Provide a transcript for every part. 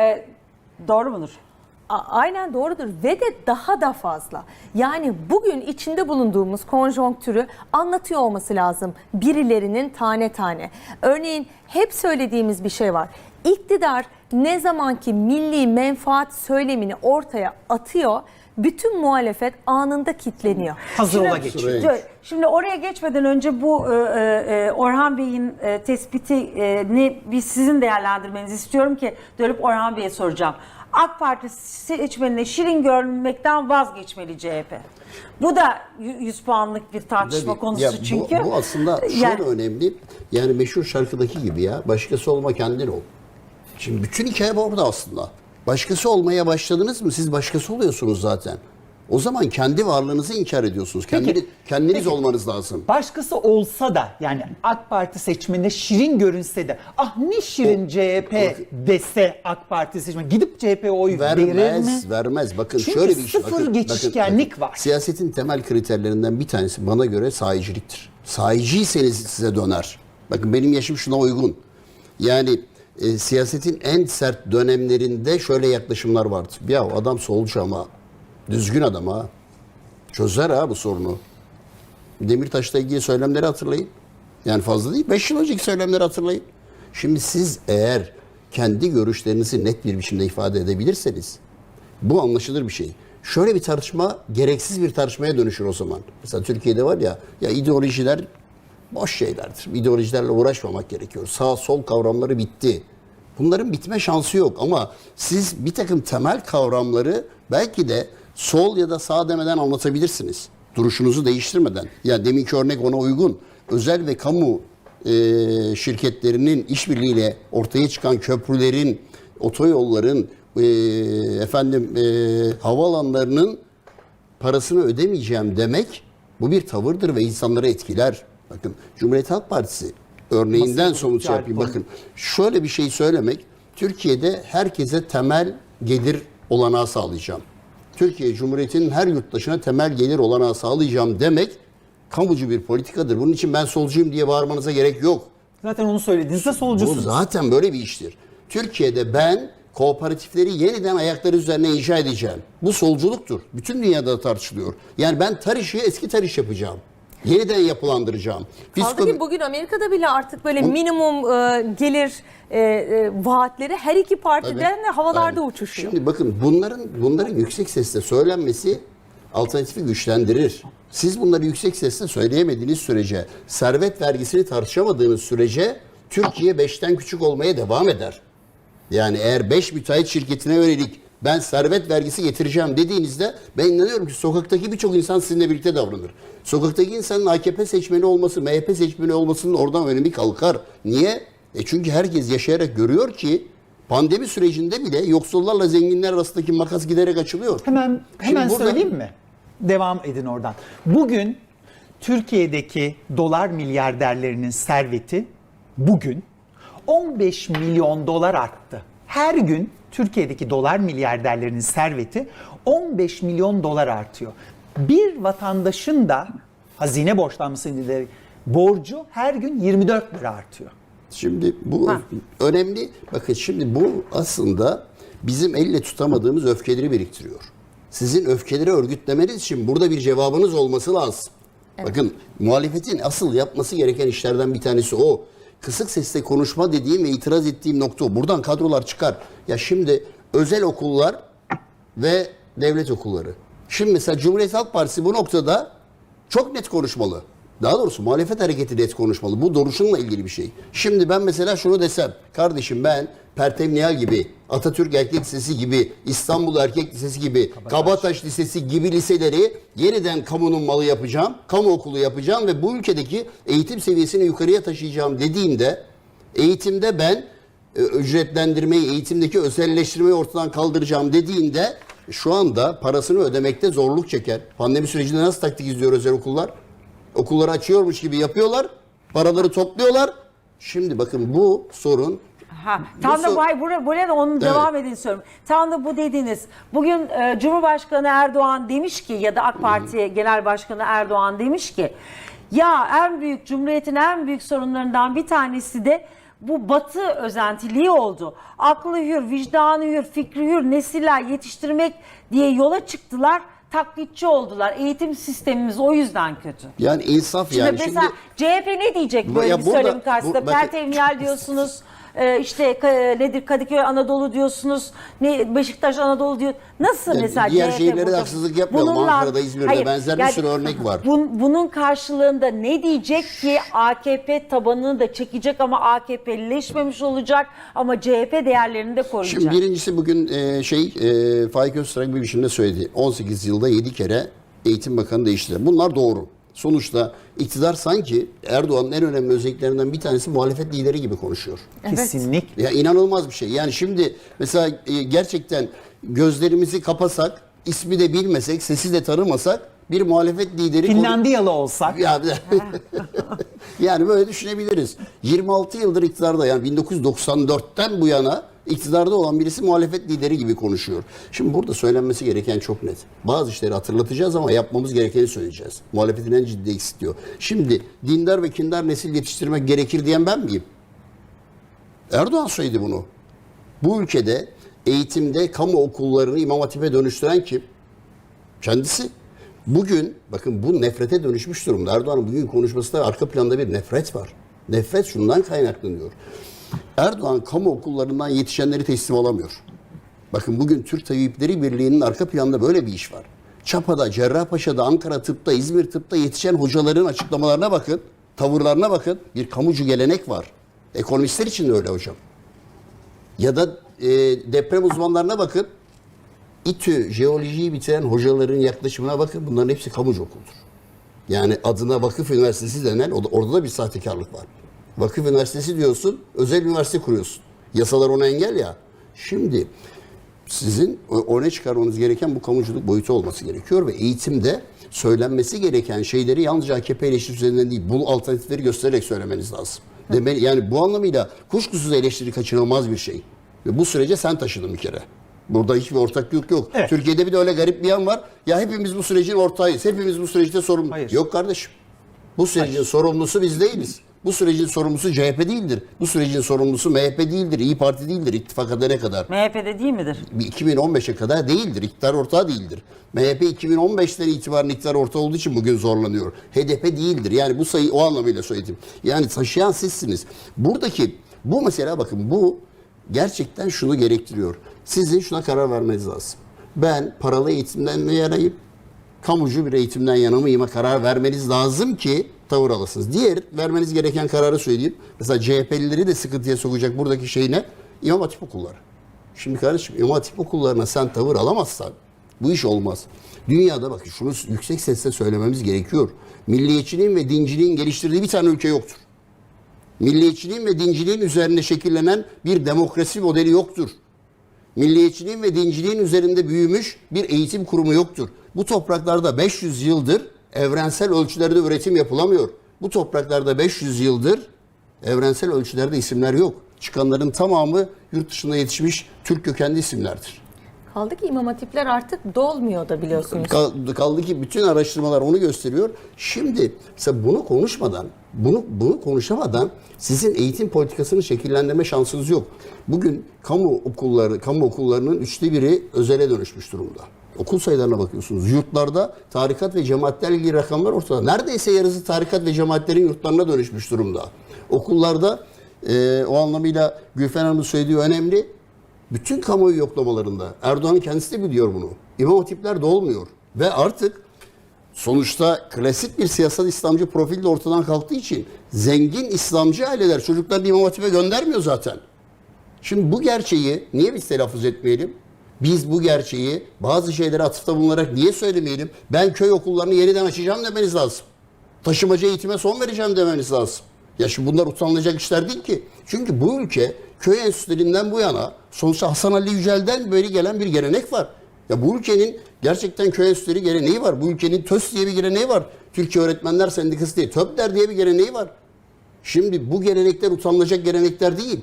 e, doğru mudur? A- Aynen doğrudur ve de daha da fazla. Yani bugün içinde bulunduğumuz konjonktürü anlatıyor olması lazım birilerinin tane tane. Örneğin hep söylediğimiz bir şey var. İktidar ne zamanki milli menfaat söylemini ortaya atıyor, bütün muhalefet anında kitleniyor. Hazır ola Şimdi-. Şöyle, Şimdi oraya geçmeden önce bu e, e, Orhan Bey'in e, tespitini bir sizin değerlendirmenizi istiyorum ki dönüp Orhan Bey'e soracağım. AK Parti seçmenine şirin görünmekten vazgeçmeli CHP. Bu da y- 100 puanlık bir tartışma Tabii. konusu Ya bu- çünkü. Bu, aslında şöyle Yani- önemli. Yani meşhur şarkıdaki gibi ya. Başkası olma kendin ol. Şimdi bütün hikaye burada aslında. Başkası olmaya başladınız mı? Siz başkası oluyorsunuz zaten. O zaman kendi varlığınızı inkar ediyorsunuz. Kendiniz, kendiniz olmanız lazım. Başkası olsa da yani AK Parti seçmenine şirin görünse de ah ne şirin CHP dese AK Parti seçmeni gidip CHP'ye oy verir mi? Vermez, vermez. Bakın Çünkü şöyle bir şey. sıfır geçişkenlik var. Siyasetin temel kriterlerinden bir tanesi bana göre sahiciliktir. Sahiciyseniz size döner. Bakın benim yaşım şuna uygun. Yani e, siyasetin en sert dönemlerinde şöyle yaklaşımlar vardı. Ya adam solcu ama düzgün adam ha. Çözer ha bu sorunu. Demirtaş'la ilgili söylemleri hatırlayın. Yani fazla değil. 5 yıl önceki söylemleri hatırlayın. Şimdi siz eğer kendi görüşlerinizi net bir biçimde ifade edebilirseniz bu anlaşılır bir şey. Şöyle bir tartışma gereksiz bir tartışmaya dönüşür o zaman. Mesela Türkiye'de var ya ya ideolojiler boş şeylerdir. İdeolojilerle uğraşmamak gerekiyor. Sağ sol kavramları bitti. Bunların bitme şansı yok ama siz bir takım temel kavramları belki de sol ya da sağ demeden anlatabilirsiniz. Duruşunuzu değiştirmeden. Ya deminki örnek ona uygun. Özel ve kamu e, şirketlerinin işbirliğiyle ortaya çıkan köprülerin, otoyolların, e, efendim e, havaalanlarının parasını ödemeyeceğim demek bu bir tavırdır ve insanları etkiler. Bakın Cumhuriyet Halk Partisi örneğinden Masaya somut şey yapayım. Bakın şöyle bir şey söylemek Türkiye'de herkese temel gelir olanağı sağlayacağım. Türkiye Cumhuriyeti'nin her yurttaşına temel gelir olanağı sağlayacağım demek kamucu bir politikadır. Bunun için ben solcuyum diye bağırmanıza gerek yok. Zaten onu söylediğinizde Bu solcusunuz. zaten böyle bir iştir. Türkiye'de ben kooperatifleri yeniden ayakları üzerine inşa edeceğim. Bu solculuktur. Bütün dünyada da tartışılıyor. Yani ben Tariş'i eski Tariş yapacağım. Yeniden yapılandıracağım. Kaldı Fisko- ki bugün Amerika'da bile artık böyle minimum e, gelir e, e, vaatleri her iki partiden de havalarda Aynen. uçuşuyor. Şimdi bakın bunların bunların yüksek sesle söylenmesi alternatifi güçlendirir. Siz bunları yüksek sesle söyleyemediğiniz sürece, servet vergisini tartışamadığınız sürece Türkiye 5'ten küçük olmaya devam eder. Yani eğer 5 müteahhit şirketine yönelik ben servet vergisi getireceğim dediğinizde ben inanıyorum ki sokaktaki birçok insan sizinle birlikte davranır. Sokaktaki insanın AKP seçmeni olması, MHP seçmeni olmasının oradan önemi kalkar. Niye? E çünkü herkes yaşayarak görüyor ki pandemi sürecinde bile yoksullarla zenginler arasındaki makas giderek açılıyor. Hemen hemen Şimdi burada- söyleyeyim mi? Devam edin oradan. Bugün Türkiye'deki dolar milyarderlerinin serveti bugün 15 milyon dolar arttı. Her gün Türkiye'deki dolar milyarderlerinin serveti 15 milyon dolar artıyor. Bir vatandaşın da hazine borçlanması nedeniyle borcu her gün 24 lira artıyor. Şimdi bu Ha. önemli. Bakın şimdi bu aslında bizim elle tutamadığımız öfkeleri biriktiriyor. Sizin öfkeleri örgütlemeniz için burada bir cevabınız olması lazım. Bakın muhalefetin asıl yapması gereken işlerden bir tanesi o. Kısık sesle konuşma dediğim ve itiraz ettiğim nokta. Buradan kadrolar çıkar. Ya şimdi özel okullar ve devlet okulları. Şimdi mesela Cumhuriyet Halk Partisi bu noktada çok net konuşmalı. Daha doğrusu muhalefet hareketi net konuşmalı. Bu duruşunla ilgili bir şey. Şimdi ben mesela şunu desem. Kardeşim ben Pertem Nihal gibi, Atatürk Erkek Lisesi gibi, İstanbul Erkek Lisesi gibi, Kabataş Lisesi gibi liseleri yeniden kamunun malı yapacağım. Kamu okulu yapacağım ve bu ülkedeki eğitim seviyesini yukarıya taşıyacağım dediğimde eğitimde ben e, ücretlendirmeyi, eğitimdeki özelleştirmeyi ortadan kaldıracağım dediğinde şu anda parasını ödemekte zorluk çeker. Pandemi sürecinde nasıl taktik izliyor özel okullar? Okulları açıyormuş gibi yapıyorlar, paraları topluyorlar. Şimdi bakın bu sorun Ha, tam da sor- vay buraya, buraya da onun devam edin istiyorum. Tam da bu dediniz. Bugün e, Cumhurbaşkanı Erdoğan demiş ki ya da AK Parti Genel Başkanı Erdoğan demiş ki ya en büyük Cumhuriyet'in en büyük sorunlarından bir tanesi de bu batı özentiliği oldu. Aklı hür, vicdanı hür, fikri hür nesiller yetiştirmek diye yola çıktılar. Taklitçi oldular. Eğitim sistemimiz o yüzden kötü. Yani insaf Şimdi yani. mesela Şimdi CHP ne diyecek böyle Ya bir burada- söylemin karşısında? bu- Pertevniyal diyorsunuz. e, işte nedir Kadıköy Anadolu diyorsunuz. Ne Beşiktaş Anadolu diyor. Nasıl Yani mesela diğer şehirlere de haksızlık yapmayalım. Bununla- Ankara'da, İzmir'de benzer bir sürü örnek var. bun- bunun karşılığında ne diyecek ki AKP tabanını da çekecek ama AKP'lileşmemiş olacak ama CHP değerlerini de koruyacak. Şimdi birincisi bugün e, şey e, Faik Öztürk bir biçimde söyledi. 18 yılda 7 kere eğitim bakanı değişti. Bunlar doğru. Sonuçta iktidar sanki Erdoğan'ın en önemli özelliklerinden bir tanesi muhalefet lideri gibi konuşuyor. Kesinlikle. Ya inanılmaz bir şey. Yani şimdi mesela e, gerçekten gözlerimizi kapasak, ismi de bilmesek, sesi de tanımasak bir muhalefet lideri konu- Finlandiyalı olsak ya, yani böyle düşünebiliriz. 26 yıldır iktidarda yani 1994'ten bu yana iktidarda olan birisi muhalefet lideri gibi konuşuyor. Şimdi burada söylenmesi gereken çok net. Bazı işleri hatırlatacağız ama yapmamız gerekeni söyleyeceğiz. Muhalefetin en ciddi istiyor. Şimdi dindar ve kindar nesil yetiştirmek gerekir diyen ben miyim? Erdoğan söyledi bunu. Bu ülkede eğitimde kamu okullarını imam hatibe dönüştüren kim? Kendisi. Bugün bakın bu nefrete dönüşmüş durumda. Erdoğan'ın bugün konuşmasında arka planda bir nefret var. Nefret şundan kaynaklanıyor. Erdoğan kamu okullarından yetişenleri teslim alamıyor. Bakın bugün Türk Tabipleri Birliği'nin arka planda böyle bir iş var. Çapa'da, Cerrahpaşa'da, Ankara Tıp'ta, İzmir Tıp'ta yetişen hocaların açıklamalarına bakın, tavırlarına bakın. Bir kamucu gelenek var. Ekonomistler için de öyle hocam. Ya da e, deprem uzmanlarına bakın. İTÜ jeolojiyi bitiren hocaların yaklaşımına bakın. Bunların hepsi kamucu okuldur. Yani adına Vakıf Üniversitesi denen orada da bir sahtekarlık var. Vakıf Üniversitesi diyorsun, özel üniversite kuruyorsun. Yasalar ona engel ya. Şimdi sizin öne çıkarmanız gereken bu kamuculuk boyutu olması gerekiyor ve eğitimde söylenmesi gereken şeyleri yalnızca AKP eleştiri üzerinden değil, bu alternatifleri göstererek söylemeniz lazım. Demeli, yani bu anlamıyla kuşkusuz eleştiri kaçınılmaz bir şey. Ve bu sürece sen taşıdın bir kere. Burada hiçbir ortaklık yok. Evet. Türkiye'de bir de öyle garip bir yan var. Ya hepimiz bu sürecin ortağıyız. Hepimiz bu süreçte sorumlu. Hayır. Yok kardeşim. Bu sürecin sorumlusu biz değiliz. Bu sürecin sorumlusu CHP değildir. Bu sürecin sorumlusu MHP değildir, İyi Parti değildir ittifak edene kadar. MHP'de değil midir? Bir 2015'e kadar değildir. İktidar ortağı değildir. MHP 2015'ten itibaren iktidar ortağı olduğu için bugün zorlanıyor. HDP değildir. Yani bu sayı o anlamıyla söyledim. Yani taşıyan sizsiniz. Buradaki bu mesela bakın bu gerçekten şunu gerektiriyor. Sizin şuna karar vermeniz lazım. Ben paralı eğitimden mi yanayım? Kamucu bir eğitimden yana mıyıma karar vermeniz lazım ki tavır alasınız. Diğer vermeniz gereken kararı söyleyeyim. Mesela CHP'lileri de sıkıntıya sokacak buradaki şey ne? İmam Hatip okulları. Şimdi kardeşim İmam Hatip okullarına sen tavır alamazsan bu iş olmaz. Dünyada bakın şunu yüksek sesle söylememiz gerekiyor. Milliyetçiliğin ve dinciliğin geliştirdiği bir tane ülke yoktur. Milliyetçiliğin ve dinciliğin üzerinde şekillenen bir demokrasi modeli yoktur. Milliyetçiliğin ve dinciliğin üzerinde büyümüş bir eğitim kurumu yoktur. Bu topraklarda 500 yıldır evrensel ölçülerde üretim yapılamıyor. Bu topraklarda 500 yıldır evrensel ölçülerde isimler yok. Çıkanların tamamı yurt dışında yetişmiş Türk kökenli isimlerdir. Kaldı ki imam hatipler artık dolmuyor da biliyorsunuz. Kaldı, kaldı ki bütün araştırmalar onu gösteriyor. Şimdi mesela bunu konuşmadan, bunu bunu konuşamadan sizin eğitim politikasını şekillendirme şansınız yok. Bugün kamu okulları, kamu okullarının üçte biri özele dönüşmüş durumda. Okul sayılarına bakıyorsunuz. Yurtlarda tarikat ve cemaatlerle ilgili rakamlar ortada. Neredeyse yarısı tarikat ve cemaatlerin yurtlarına dönüşmüş durumda. Okullarda e, o anlamıyla Gülfen Hanım'ın söylediği önemli. Bütün kamuoyu yoklamalarında Erdoğan'ın kendisi de biliyor bunu. İmam hatipler de olmuyor. Ve artık sonuçta klasik bir siyasal İslamcı profil de ortadan kalktığı için zengin İslamcı aileler çocuklarını İmam Hatip'e göndermiyor zaten. Şimdi bu gerçeği niye biz telaffuz etmeyelim? Biz bu gerçeği bazı şeylere atıfta bulunarak niye söylemeyelim? Ben köy okullarını yeniden açacağım demeniz lazım. Taşımacı eğitime son vereceğim demeniz lazım. Ya şimdi bunlar utanılacak işler değil ki. Çünkü bu ülke köy enstitülerinden bu yana sonuçta Hasan Ali Yücel'den beri gelen bir gelenek var. Ya bu ülkenin gerçekten köy enstitüleri geleneği var. Bu ülkenin TÖS diye bir geleneği var. Türkiye Öğretmenler Sendikası diye, TÖPDER diye bir geleneği var. Şimdi bu gelenekler utanılacak gelenekler değil.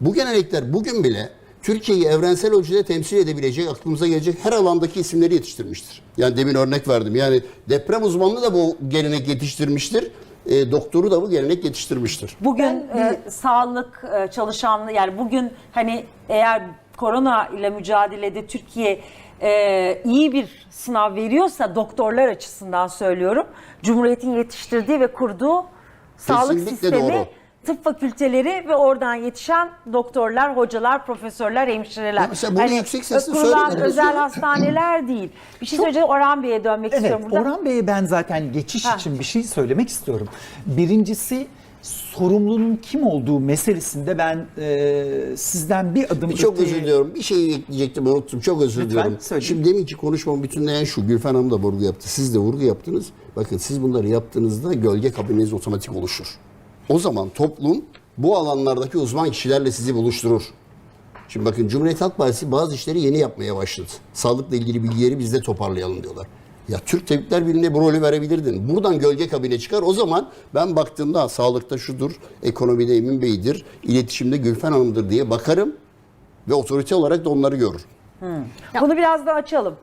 Bu gelenekler bugün bile Türkiye'yi evrensel ölçüde temsil edebilecek, aklımıza gelecek her alandaki isimleri yetiştirmiştir. Yani demin örnek verdim. Yani deprem uzmanlığı da bu gelenek yetiştirmiştir. e, doktoru da bu gelenek yetiştirmiştir. Bugün e, sağlık e, çalışanlı yani bugün hani eğer korona ile mücadelede Türkiye e, iyi bir sınav veriyorsa doktorlar açısından söylüyorum. Cumhuriyet'in yetiştirdiği ve kurduğu sağlık Kesinlikle sistemi doğru. tıp fakülteleri ve oradan yetişen doktorlar, hocalar, profesörler, hemşireler. Ya mesela bunu yüksek sesle kurulan söyleyin. özel hastaneler değil. Bir şey söyleyeceğim Orhan Bey'e dönmek Evet, istiyorum burada. Orhan Bey'e ben zaten geçiş için bir şey söylemek istiyorum. Birincisi sorumlunun kim olduğu meselesinde ben e, sizden bir adım Çok öteye- özür diliyorum. Bir şey ekleyecektim unuttum. Çok özür Lütfen, diliyorum. söyleyin. Şimdi deminki konuşmamı bütünleyen şu. Gülfen Hanım da vurgu yaptı. Siz de vurgu yaptınız. Bakın siz bunları yaptığınızda gölge kabineniz otomatik oluşur. O zaman toplum bu alanlardaki uzman kişilerle sizi buluşturur. Şimdi bakın Cumhuriyet Halk Partisi bazı işleri yeni yapmaya başladı. Sağlıkla ilgili bilgileri biz de toparlayalım diyorlar. Ya Türk Tabipler Birliği'ne bu rolü verebilirdin. Buradan gölge kabine çıkar. O zaman ben baktığımda sağlıkta şudur, ekonomide Emin Bey'dir, iletişimde Gülfen Hanım'dır diye bakarım ve otorite olarak da onları görürüm. Bunu biraz daha açalım.